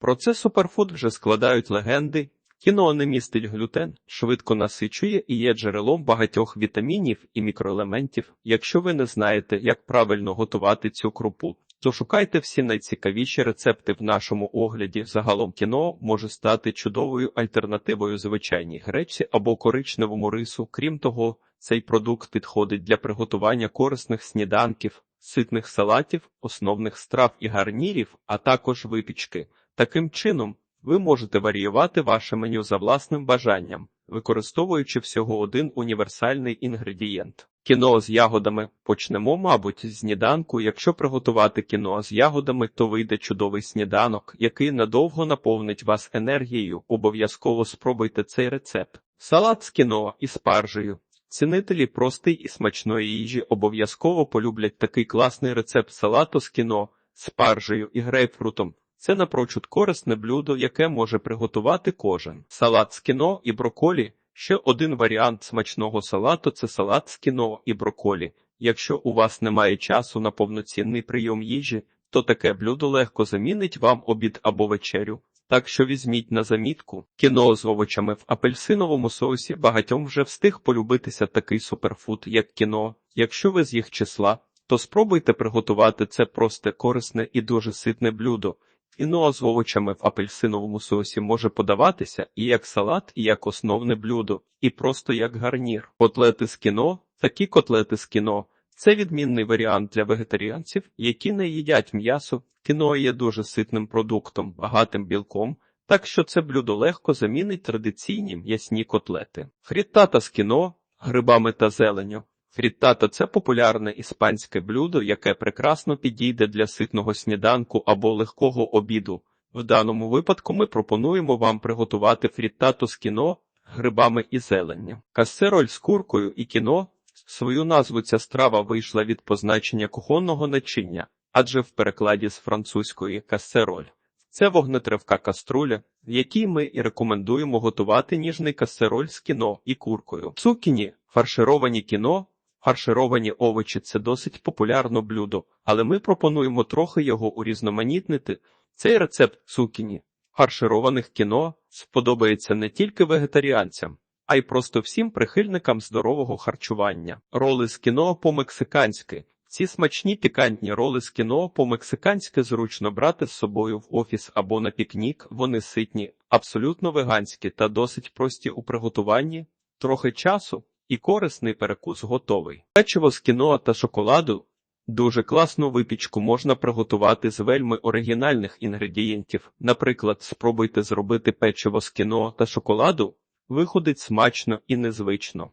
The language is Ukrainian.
Про це суперфуд вже складають легенди. Кіно не містить глютен, швидко насичує і є джерелом багатьох вітамінів і мікроелементів. Якщо ви не знаєте, як правильно готувати цю крупу, то шукайте всі найцікавіші рецепти в нашому огляді. Загалом кіно може стати чудовою альтернативою звичайній гречці або коричневому рису. Крім того, цей продукт підходить для приготування корисних сніданків, ситних салатів, основних страв і гарнірів, а також випічки. Таким чином, ви можете варіювати ваше меню за власним бажанням, використовуючи всього один універсальний інгредієнт. Кіно з ягодами почнемо, мабуть, з сніданку. Якщо приготувати кіно з ягодами, то вийде чудовий сніданок, який надовго наповнить вас енергією. Обов'язково спробуйте цей рецепт. Салат з кіно і спаржею. Цінителі простий і смачної їжі обов'язково полюблять такий класний рецепт салату з кіно, спаржею і грейпфрутом. Це напрочуд корисне блюдо, яке може приготувати кожен. Салат з кіно і броколі. Ще один варіант смачного салату це салат з кіно і броколі. Якщо у вас немає часу на повноцінний прийом їжі, то таке блюдо легко замінить вам обід або вечерю. Так що візьміть на замітку кіно з овочами в апельсиновому соусі багатьом вже встиг полюбитися такий суперфуд, як кіно. Якщо ви з їх числа, то спробуйте приготувати це просте, корисне і дуже ситне блюдо. Кіно з овочами в апельсиновому соусі може подаватися і як салат, і як основне блюдо, і просто як гарнір. Котлети з кіно, такі котлети з кіно. Це відмінний варіант для вегетаріанців, які не їдять м'ясо. Кіно є дуже ситним продуктом, багатим білком, так що це блюдо легко замінить традиційні м'ясні котлети. Фріттата з кіно, грибами та зеленю. Фріттата – це популярне іспанське блюдо, яке прекрасно підійде для ситного сніданку або легкого обіду. В даному випадку ми пропонуємо вам приготувати фріттату з кіно, грибами і зеленню. Касероль з куркою і кіно. Свою назву ця страва вийшла від позначення кухонного начиння, адже в перекладі з французької касероль. Це вогнетривка каструля, в якій ми і рекомендуємо готувати ніжний касероль з кіно і куркою. Цукіні, фаршировані кіно, фаршировані овочі це досить популярне блюдо, але ми пропонуємо трохи його урізноманітнити. Цей рецепт цукіні, фаршированих кіно сподобається не тільки вегетаріанцям, а й просто всім прихильникам здорового харчування. Роли з кіно по-мексиканськи. Ці смачні пікантні роли з кіно по-мексиканськи зручно брати з собою в офіс або на пікнік. Вони ситні, абсолютно веганські та досить прості у приготуванні, трохи часу і корисний перекус готовий. Печиво з кіно та шоколаду. Дуже класну випічку можна приготувати з вельми оригінальних інгредієнтів. Наприклад, спробуйте зробити печиво з кіно та шоколаду. Виходить смачно і незвично.